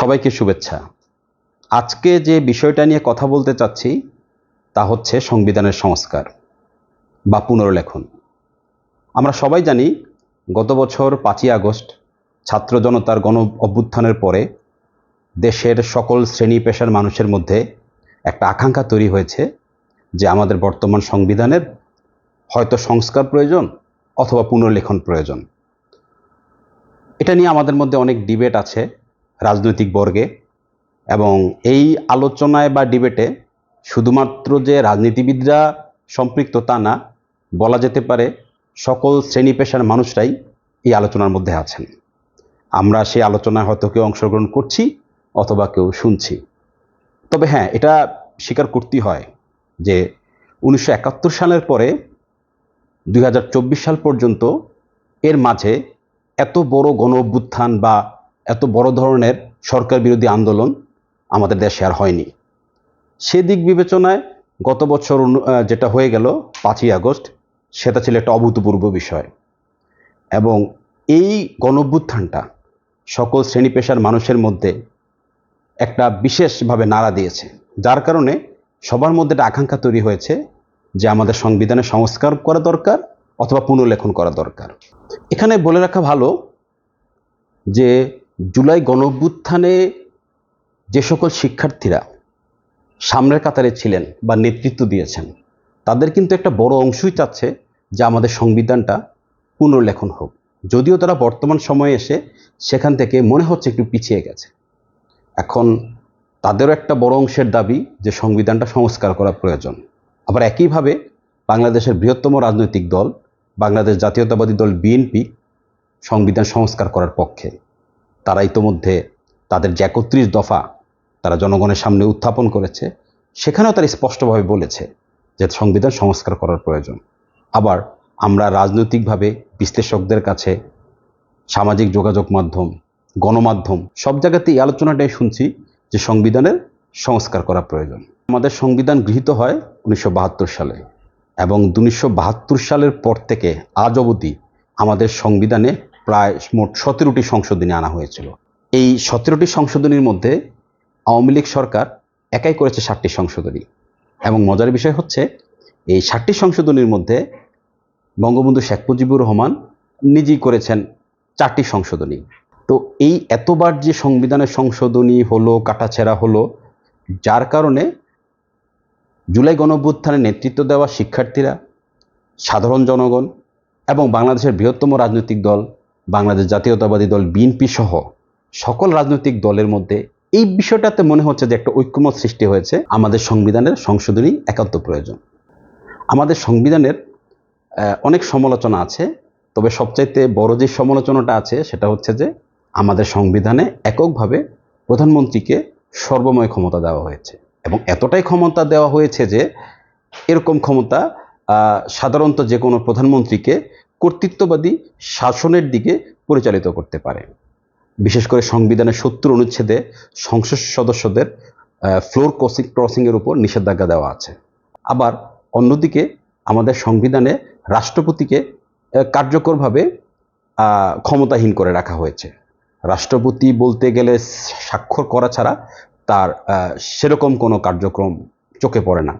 সবাইকে শুভেচ্ছা। আজকে যে বিষয়টা নিয়ে কথা বলতে চাচ্ছি, তা হচ্ছে সংবিধানের সংস্কার বা পুনর্লেখন। আমরা সবাই জানি, গত বছর পাঁচই আগস্ট ছাত্র জনতার গণ অভ্যুত্থানের পরে দেশের সকল শ্রেণি পেশার মানুষের মধ্যে একটা আকাঙ্ক্ষা তৈরি হয়েছে যে আমাদের বর্তমান সংবিধানের হয়তো সংস্কার প্রয়োজন অথবা পুনর্লেখন প্রয়োজন। এটা নিয়ে আমাদের মধ্যে অনেক ডিবেট আছে। রাজনৈতিক বর্গে এবং এই আলোচনায় বা ডিবেটে শুধুমাত্র যে রাজনীতিবিদরা সম্পৃক্ত তা না, বলা যেতে পারে সকল শ্রেণি পেশার মানুষরাই এই আলোচনার মধ্যে আছেন। আমরা সেই আলোচনায় হয়তো কেউ অংশগ্রহণ করছি অথবা কেউ শুনছি। তবে হ্যাঁ এটা স্বীকার করতেই হয় যে উনিশশো একাত্তর সালের পরে দুই হাজার চব্বিশ সাল পর্যন্ত এর মাঝে এত বড় গণ অভ্যুত্থান বা এত বড় ধরনের সরকার বিরোধী আন্দোলন আমাদের দেশে আর হয়নি। সেদিক বিবেচনায় গত বছর যেটা হয়ে গেল পাঁচই আগস্ট, সেটা ছিল একটা অভূতপূর্ব বিষয়। এবং এই গণভ্যুত্থানটা সকল শ্রেণি পেশার মানুষের মধ্যে একটা বিশেষভাবে নাড়া দিয়েছে। যার কারণে সবার মধ্যে একটা আকাঙ্ক্ষা তৈরি হয়েছে যে আমাদের সংবিধানে সংস্কার করা দরকার অথবা পুনর্লেখন করা দরকার। এখানে বলে রাখা ভালো যে জুলাই গণভ্যুত্থানে যে সকল শিক্ষার্থীরা সামনের কাতারে ছিলেন বা নেতৃত্ব দিয়েছেন, তাদের কিন্তু একটা বড় অংশই চাচ্ছে যে আমাদের সংবিধানটা পুনর্লেখন হোক। যদিও তারা বর্তমান সময়ে এসে সেখান থেকে মনে হচ্ছে একটু পিছিয়ে গেছে। এখন তাদেরও একটা বড় অংশের দাবি যে সংবিধানটা সংস্কার করা প্রয়োজন। আবার একইভাবে বাংলাদেশের বৃহত্তম রাজনৈতিক দল, বাংলাদেশ জাতীয়তাবাদী দল বিএনপি, সংবিধান সংস্কার করার পক্ষে। তারা ইতোমধ্যে তাদের যে একত্রিশ দফা তারা জনগণের সামনে উত্থাপন করেছে, সেখানেও তারা স্পষ্টভাবে বলেছে যে সংবিধান সংস্কার করার প্রয়োজন। আবার আমরা রাজনৈতিকভাবে বিশ্লেষকদের কাছে সামাজিক যোগাযোগ মাধ্যম, গণমাধ্যম সব জায়গাতেই আলোচনাটাই শুনছি যে সংবিধানের সংস্কার করা প্রয়োজন। আমাদের সংবিধান গৃহীত হয় উনিশশো বাহাত্তর সালে এবং উনিশশো বাহাত্তর সালের পর থেকে আজ অবধি আমাদের সংবিধানে প্রায় মোট সতেরোটি সংশোধনী আনা হয়েছিল। এই সতেরোটি সংশোধনীর মধ্যে আওয়ামী লীগ সরকার একাই করেছে ষাটটি সংশোধনী এবং মজার বিষয় হচ্ছে, এই ষাটটি সংশোধনীর মধ্যে বঙ্গবন্ধু শেখ মুজিবুর রহমান নিজেই করেছেন চারটি সংশোধনী। তো এই এতবার যে সংবিধানের সংশোধনী হলো, কাটাছেড়া হলো, যার কারণে জুলাই গণঅভ্যুত্থানে নেতৃত্ব দেওয়া শিক্ষার্থীরা, সাধারণ জনগণ এবং বাংলাদেশের বৃহত্তম রাজনৈতিক দল বাংলাদেশ জাতীয়তাবাদী দল বিএনপি সহ সকল রাজনৈতিক দলের মধ্যে এই বিষয়টাতে মনে হচ্ছে যে একটা ঐক্যমত সৃষ্টি হয়েছে। আমাদের সংবিধানের সংশোধনী একান্ত প্রয়োজন। আমাদের সংবিধানের অনেক সমালোচনা আছে, তবে সবচাইতে বড় যে সমালোচনাটা আছে সেটা হচ্ছে যে আমাদের সংবিধানে এককভাবে প্রধানমন্ত্রীকে সর্বময় ক্ষমতা দেওয়া হয়েছে এবং এতটাই ক্ষমতা দেওয়া হয়েছে যে এরকম ক্ষমতা সাধারণত যে কোনো প্রধানমন্ত্রীকে কর্তৃত্ববাদী শাসনের দিকে পরিচালিত করতে পারে। বিশেষ করে সংবিধানের সত্তর অনুচ্ছেদে সংসদ সদস্যদের ফ্লোর ক্রসিং ক্রসিংয়ের উপর নিষেধাজ্ঞা দেওয়া আছে। আবার অন্যদিকে আমাদের সংবিধানে রাষ্ট্রপতিকে কার্যকরভাবে ক্ষমতাহীন করে রাখা হয়েছে। রাষ্ট্রপতি বলতে গেলে স্বাক্ষর করা ছাড়া তার সেরকম কোনো কার্যক্রম চোখে পড়ে না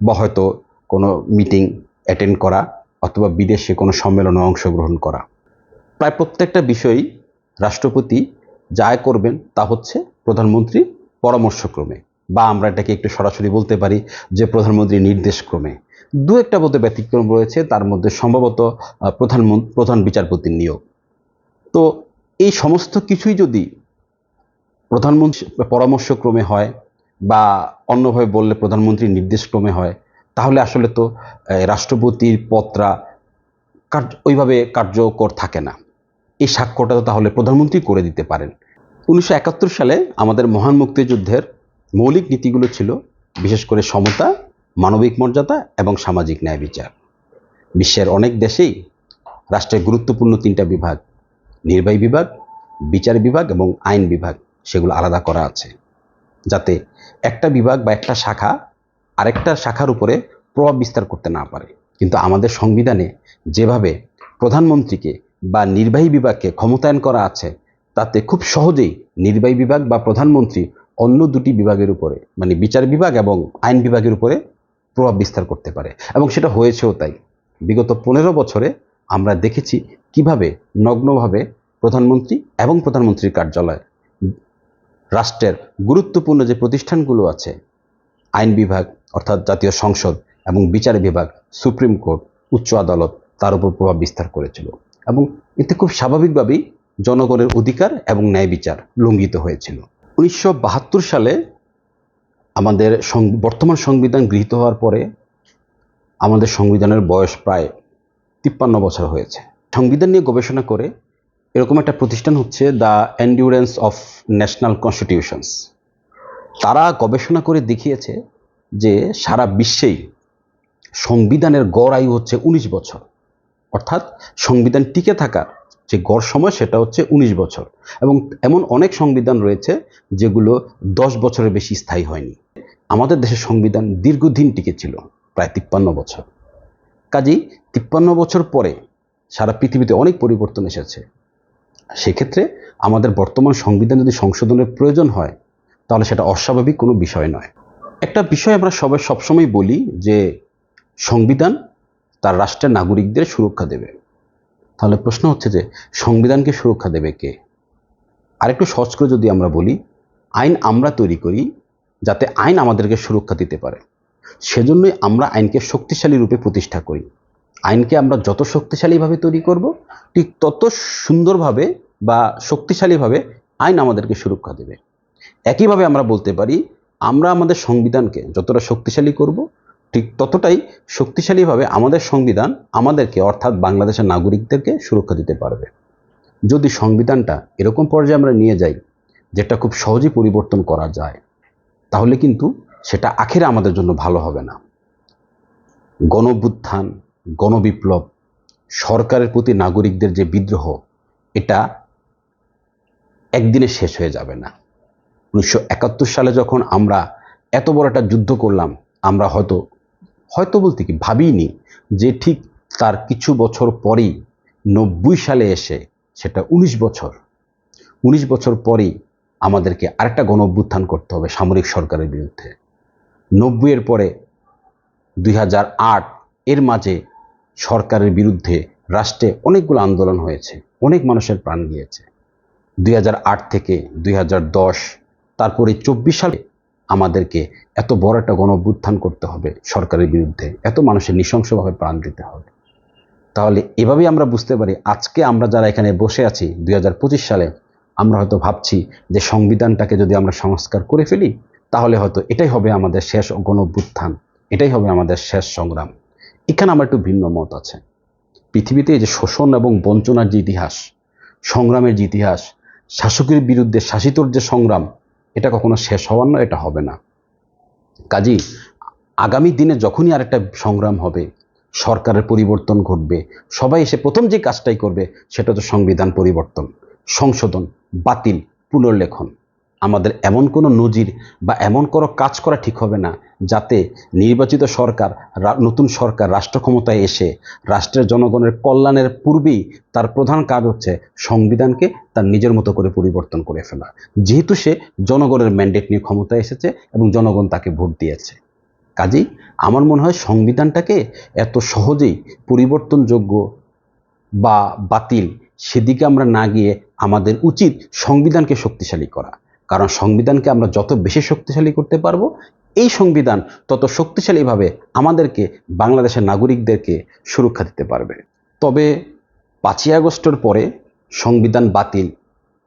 বা হয়তো কোনো মিটিং অ্যাটেন্ড করা অথবা বিদেশে কোনো সম্মেলনে অংশগ্রহণ করা। প্রায় প্রত্যেকটা বিষয়ই রাষ্ট্রপতি যা করবেন তা হচ্ছে প্রধানমন্ত্রীর পরামর্শক্রমে বা আমরা এটাকে একটু সরাসরি বলতে পারি যে প্রধানমন্ত্রীর নির্দেশক্রমে। দু একটা বোধহয় ব্যতিক্রম রয়েছে, তার মধ্যে সম্ভবত প্রধানমন্ত্রী প্রধান বিচারপতির নিয়োগ। তো এই সমস্ত কিছুই যদি প্রধানমন্ত্রী পরামর্শক্রমে হয় বা অন্যভাবে বললে প্রধানমন্ত্রীর নির্দেশক্রমে হয় তাহলে আসলে তো রাষ্ট্রপতির পত্রা কার্য, ওইভাবে কার্যকর থাকে না। এই সাক্ষ্যটা তো তাহলে প্রধানমন্ত্রী করে দিতে পারেন। উনিশশো একাত্তর সালে আমাদের মহান মুক্তিযুদ্ধের মৌলিক নীতিগুলো ছিল, বিশেষ করে সমতা, মানবিক মর্যাদা এবং সামাজিক ন্যায় বিচার। বিশ্বের অনেক দেশেই রাষ্ট্রের গুরুত্বপূর্ণ তিনটা বিভাগ, নির্বাহী বিভাগ, বিচার বিভাগ এবং আইন বিভাগ, সেগুলো আলাদা করা আছে। যাতে একটা বিভাগ বা একটা শাখা আরেকটা শাখার উপরে প্রভাব বিস্তার করতে না পারে। কিন্তু আমাদের সংবিধানে যেভাবে প্রধানমন্ত্রীকে বা নির্বাহী বিভাগকে ক্ষমতায়ন করা আছে, তাতে খুব সহজেই নির্বাহী বিভাগ বা প্রধানমন্ত্রী অন্য দুটি বিভাগের উপরে মানে বিচার বিভাগ এবং আইন বিভাগের উপরে প্রভাব বিস্তার করতে পারে। এবং সেটা হয়েছেও তাই। বিগত পনেরো বছরে আমরা দেখেছি কীভাবে নগ্নভাবে প্রধানমন্ত্রী এবং প্রধানমন্ত্রীর কার্যালয়, রাষ্ট্রের গুরুত্বপূর্ণ যে প্রতিষ্ঠানগুলো আছে, আইন বিভাগ অর্থাৎ জাতীয় সংসদ এবং বিচার বিভাগ, সুপ্রিম কোর্ট, উচ্চ আদালত তার উপর প্রভাব বিস্তার করেছিল এবং এতে খুব স্বাভাবিকভাবেই জনগণের অধিকার এবং ন্যায় বিচার লঙ্ঘিত হয়েছিল। উনিশশো বাহাত্তর সালে আমাদের বর্তমান সংবিধান গৃহীত হওয়ার পরে আমাদের সংবিধানের বয়স প্রায় তিপ্পান্ন বছর হয়েছে। সংবিধান নিয়ে গবেষণা করে এরকম একটা প্রতিষ্ঠান হচ্ছে the endurance of national constitutions. তারা গবেষণা করে দেখিয়েছে যে সারা বিশ্বেই সংবিধানের গড় আয়ু হচ্ছে উনিশ বছর। অর্থাৎ সংবিধান টিকে থাকার যে গড় সময় সেটা হচ্ছে উনিশ বছর। এবং এমন অনেক সংবিধান রয়েছে যেগুলো দশ বছরের বেশি স্থায়ী হয়নি। আমাদের দেশের সংবিধান দীর্ঘদিন টিকে ছিল, প্রায় তিপ্পান্ন বছর। কাজেই তিপ্পান্ন বছর পরে সারা পৃথিবীতে অনেক পরিবর্তন এসেছে। সেক্ষেত্রে আমাদের বর্তমান সংবিধান যদি সংশোধনের প্রয়োজন হয়, তাহলে সেটা অস্বাভাবিক কোনো বিষয় নয়। একটা বিষয় আমরা সবাই সবসময় বলি যে সংবিধান তার রাষ্ট্রের নাগরিকদের সুরক্ষা দেবে। তাহলে প্রশ্ন হচ্ছে যে সংবিধানকে সুরক্ষা দেবে কে? আরেকটু সহজ করে যদি আমরা বলি, আইন আমরা তৈরি করি যাতে আইন আমাদেরকে সুরক্ষা দিতে পারে। সেজন্যই আমরা আইনকে শক্তিশালী রূপে প্রতিষ্ঠা করি। আইনকে আমরা যত শক্তিশালীভাবে তৈরি করব, ঠিক তত সুন্দরভাবে বা শক্তিশালীভাবে আইন আমাদেরকে সুরক্ষা দেবে। একইভাবে আমরা বলতে পারি আমরা আমাদের সংবিধানকে যতটা শক্তিশালী করব, ঠিক ততটাই শক্তিশালীভাবে আমাদের সংবিধান আমাদেরকে, অর্থাৎ বাংলাদেশের নাগরিকদেরকে সুরক্ষা দিতে পারবে। যদি সংবিধানটা এরকম পর্যায়ে আমরা নিয়ে যাই, যেটা খুব সহজেই পরিবর্তন করা যায়, তাহলে কিন্তু সেটা আখেরে আমাদের জন্য ভালো হবে না। গণবুত্থান গণবিপ্লব, সরকারের প্রতি নাগরিকদের যে বিদ্রোহ, এটা একদিনে শেষ হয়ে যাবে না। উনিশশো একাত্তর সালে যখন আমরা এত বড় একটা যুদ্ধ করলাম, আমরা হয়তো হয়তো বলতে কি ভাবিনি যে ঠিক তার কিছু বছর পরেই নব্বই সালে এসে সেটা উনিশ বছর উনিশ বছর পরেই আমাদেরকে আরেকটা গণ অভ্যুত্থান করতে হবে সামরিক সরকারের বিরুদ্ধে। নব্বইয়ের পরে দুই হাজার আট এর মাঝে সরকারের বিরুদ্ধে রাষ্ট্রে অনেকগুলো আন্দোলন হয়েছে, অনেক মানুষের প্রাণ গিয়েছে। দুই হাজার আট থেকে দুই হাজার দশ তারপরে চব্বিশ সালে আমাদেরকে এত বড় একটা গণ করতে হবে সরকারের বিরুদ্ধে, এত মানুষের নৃশংসভাবে প্রাণ দিতে হবে। তাহলে এভাবেই আমরা বুঝতে পারি আজকে আমরা যারা এখানে বসে আছি দুই হাজার পঁচিশ সালে, আমরা হয়তো ভাবছি যে সংবিধানটাকে যদি আমরা সংস্কার করে ফেলি, তাহলে হয়তো এটাই হবে আমাদের শেষ গণ এটাই হবে আমাদের শেষ সংগ্রাম। এখানে আমার একটু ভিন্ন মত আছে। পৃথিবীতে যে শোষণ এবং বঞ্চনার যে ইতিহাস, সংগ্রামের যে ইতিহাস, শাসকের বিরুদ্ধে শাসিতর যে সংগ্রাম এটা কখনো শেষ হওয়ার নয়, এটা হবে না। কাজী, আগামী দিনে যখনই আরেকটা সংগ্রাম হবে, সরকারের পরিবর্তন ঘটবে, সবাই এসে প্রথম যে কাজটাই করবে, সেটা তো সংবিধান পরিবর্তন, সংশোধন, বাতিল, পুনর্লেখন। আমাদের এমন কোনো নজির বা এমন কোনো কাজ করা ঠিক হবে না যাতে নির্বাচিত সরকার নতুন সরকার রাষ্ট্র ক্ষমতায় এসে রাষ্ট্রের জনগণের কল্যাণের পূর্বেই তার প্রধান কাজ হচ্ছে সংবিধানকে তার নিজের মতো করে পরিবর্তন করে ফেলা। যেহেতু সে জনগণের ম্যান্ডেট নিয়ে ক্ষমতায় এসেছে এবং জনগণ তাকে ভোট দিয়েছে। কাজেই আমার মনে হয় সংবিধানটাকে এত সহজেই পরিবর্তনযোগ্য বা বাতিল সেদিকে আমরা না গিয়ে আমাদের উচিত সংবিধানকে শক্তিশালী করা। কারণ সংবিধানকে আমরা যত বেশি শক্তিশালী করতে পারব, এই সংবিধান তত শক্তিশালীভাবে আমাদেরকে, বাংলাদেশের নাগরিকদেরকে সুরক্ষা দিতে পারবে। তবে পাঁচই আগস্টের পরে সংবিধান বাতিল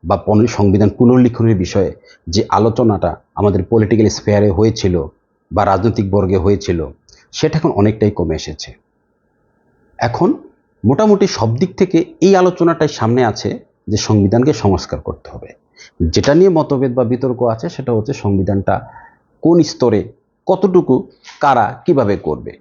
বা সংবিধান পুনর্লিখনের বিষয়ে যে আলোচনাটা আমাদের পলিটিক্যাল স্পেয়ারে হয়েছিল বা রাজনৈতিক বর্গে হয়েছিল, সেটা এখন অনেকটাই কমে এসেছে। এখন মোটামুটি সব দিক থেকে এই আলোচনাটাই সামনে আছে যে সংবিধানকে সংস্কার করতে হবে। যেটা নিয়ে মতভেদ বা বিতর্ক আছে, সেটা হচ্ছে সংবিধানটা কোন স্তরে কতটুকু, কারা কীভাবে করবে।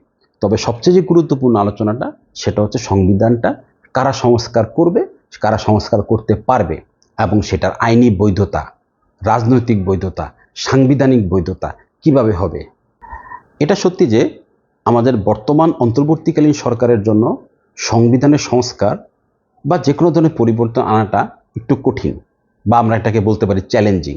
তবে সবচেয়ে যে গুরুত্বপূর্ণ আলোচনাটা, সেটা হচ্ছে সংবিধানটা কারা সংস্কার করবে, কারা সংস্কার করতে পারবে এবং সেটার আইনি বৈধতা, রাজনৈতিক বৈধতা, সাংবিধানিক বৈধতা কীভাবে হবে। এটা সত্যি যে আমাদের বর্তমান অন্তর্বর্তীকালীন সরকারের জন্য সংবিধানের সংস্কার বা যে কোনো ধরনের পরিবর্তন আনাটা একটু কঠিন বা আমরা এটাকে বলতে পারি চ্যালেঞ্জিং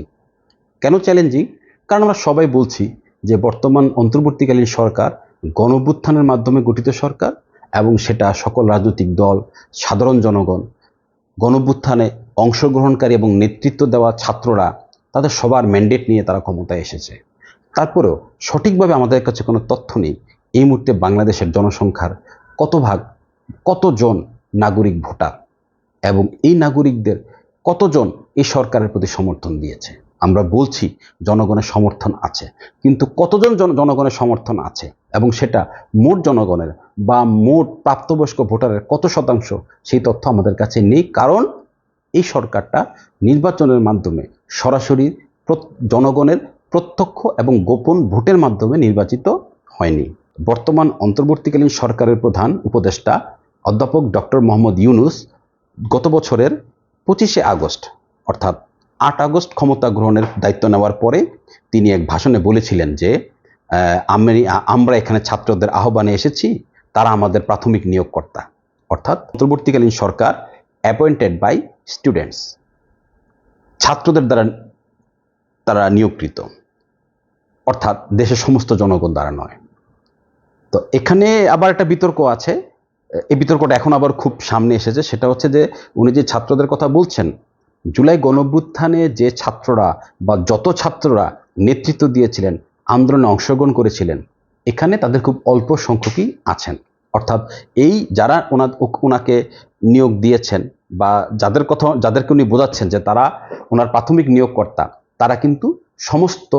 কেন চ্যালেঞ্জিং কারণ আমরা সবাই বলছি যে বর্তমান অন্তর্বর্তীকালীন সরকার গণভ্যুত্থানের মাধ্যমে গঠিত সরকার এবং সেটা সকল রাজনৈতিক দল, সাধারণ জনগণ, গণভ্যুত্থানে অংশগ্রহণকারী এবং নেতৃত্ব দেওয়া ছাত্ররা, তাদের সবার ম্যান্ডেট নিয়ে তারা ক্ষমতায় এসেছে। তারপরেও সঠিকভাবে আমাদের কাছে কোনো তথ্য নেই, এই মুহূর্তে বাংলাদেশের জনসংখ্যার কত ভাগ, কতজন নাগরিক ভোটার। এবং এই নাগরিকদের কতজন এই সরকারের প্রতি সমর্থন দিয়েছে? আমরা বলছি জনগণের সমর্থন আছে, কিন্তু কতজন জন জনগণের সমর্থন আছে? এবং সেটা মোট জনগণের বা মোট প্রাপ্তবয়স্ক ভোটারের কত শতাংশ? সেই তথ্য আমাদের কাছে নেই, কারণ এই সরকারটা নির্বাচনের মাধ্যমে সরাসরি জনগণের প্রত্যক্ষ এবং গোপন ভোটের মাধ্যমে নির্বাচিত হয়নি। বর্তমান অন্তর্বর্তীকালীন সরকারের প্রধান উপদেষ্টা অধ্যাপক ডক্টর মোহাম্মদ ইউনুস গত বছরের পঁচিশে আগস্ট, অর্থাৎ আট আগস্ট ক্ষমতা গ্রহণের দায়িত্ব নেওয়ার পরে তিনি এক ভাষণে বলেছিলেন যে আমি, আমরা এখানে ছাত্রদের আহ্বানে এসেছি, তারা আমাদের প্রাথমিক নিয়োগকর্তা, অর্থাৎ অন্তর্বর্তীকালীন সরকার অ্যাপয়েন্টেড বাই স্টুডেন্টস ছাত্রদের দ্বারা তারা নিয়োগকৃত, অর্থাৎ দেশের সমস্ত জনগণ দ্বারা নয়। তো এখানে আবার একটা বিতর্ক আছে এই বিতর্কটা এখন আবার খুব সামনে এসেছে। সেটা হচ্ছে যে উনি যে ছাত্রদের কথা বলছেন, জুলাই গণভ্যুত্থানে যে ছাত্ররা বা যত ছাত্ররা নেতৃত্ব দিয়েছিলেন, আন্দোলনে অংশগ্রহণ করেছিলেন, এখানে তাদের খুব অল্প সংখ্যকই আছেন। অর্থাৎ এই যারা ওনা ওনাকে নিয়োগ দিয়েছেন বা যাদের কথা যাদেরকে উনি বোঝাচ্ছেন যে তারা ওনার প্রাথমিক নিয়োগকর্তা, তারা কিন্তু সমস্ত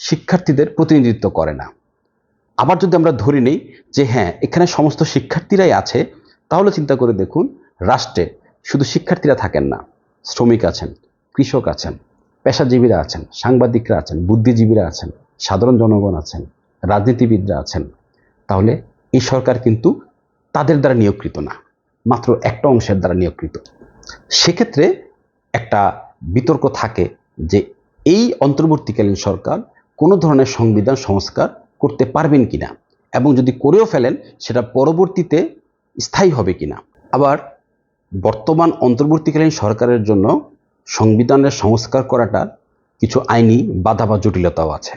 শিক্ষার্থীদের প্রতিনিধিত্ব করে না। আবার যদি আমরা ধরে নিই যে হ্যাঁ এখানে সমস্ত শিক্ষার্থীরাই আছে, তাহলে চিন্তা করে দেখুন রাষ্ট্রে শুধু শিক্ষার্থীরা থাকেন না, শ্রমিক আছেন, কৃষক আছেন, পেশাজীবীরা আছেন, সাংবাদিকরা আছেন, বুদ্ধিজীবীরা আছেন, সাধারণ জনগণ আছেন, রাজনীতিবিদরা আছেন, তাহলে এই সরকার কিন্তু তাদের দ্বারা নিয়োগকৃত না, মাত্র একটা অংশের দ্বারা নিয়োগকৃত। সেক্ষেত্রে একটা বিতর্ক থাকে যে এই অন্তর্বর্তীকালীন সরকার কোনো ধরনের সংবিধান, সংস্কার করতে পারবেন কিনা এবং যদি করেও ফেলেন, সেটা পরবর্তীতে স্থায়ী হবে কিনা। আবার বর্তমান অন্তর্বর্তীকালীন সরকারের জন্য সংবিধানের সংস্কার করাটা কিছু আইনি বাধা বা জটিলতাও আছে।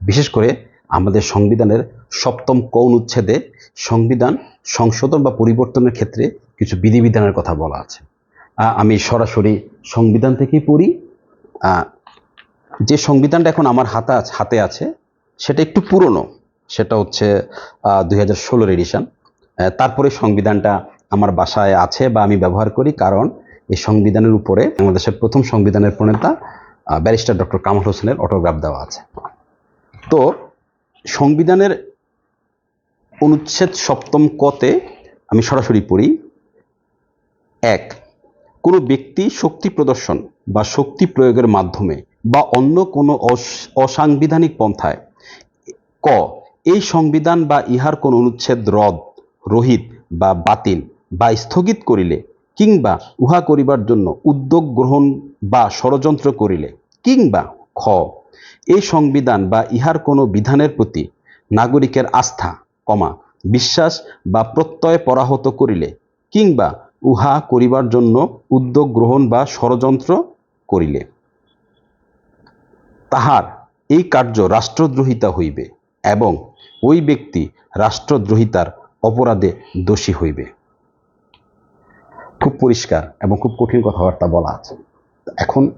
বিশেষ করে আমাদের সংবিধানের সপ্তম কৌন উচ্ছেদে সংবিধান সংশোধন বা পরিবর্তনের ক্ষেত্রে কিছু বিধিবিধানের কথা বলা আছে। আমি সরাসরি সংবিধান থেকেই পড়ি। যে সংবিধানটা এখন আমার হাতে হাতে আছে সেটা একটু পুরনো। সেটা হচ্ছে দুই হাজার ষোলোর এডিশন তারপরে সংবিধানটা আমার বাসায় আছে বা আমি ব্যবহার করি কারণ এই সংবিধানের উপরে বাংলাদেশের প্রথম সংবিধানের প্রণেতা ব্যারিস্টার ডক্টর কামাল হোসেনের অটোগ্রাফ দেওয়া আছে। তো সংবিধানের অনুচ্ছেদ সপ্তম কতে আমি সরাসরি পড়ি। এক, কোনো ব্যক্তি শক্তি প্রদর্শন বা শক্তি প্রয়োগের মাধ্যমে বা অন্য কোনো অস- অসাংবিধানিক পন্থায় ক, এই সংবিধান বা ইহার কোন অনুচ্ছেদ রদ, রহিত বা বাতিল বা স্থগিত করিলে কিংবা উহা করিবার জন্য উদ্যোগ গ্রহণ বা ষড়যন্ত্র করিলে কিংবা খ, এই সংবিধান বা ইহার কোনো বিধানের প্রতি নাগরিকের আস্থা, কমা, বিশ্বাস বা প্রত্যয় পরাহত করিলে কিংবা উহা করিবার জন্য উদ্যোগ গ্রহণ বা ষড়যন্ত্র করিলে। তাহার এই কার্য রাষ্ট্রদ্রোহিতা হইবে। এবং ওই ব্যক্তি রাষ্ট্রদ্রোহিতার অপরাধে দোষী হইবে। খুব পরিষ্কার এবং খুব কঠিন কথাবার্তা বলা আছে। এখন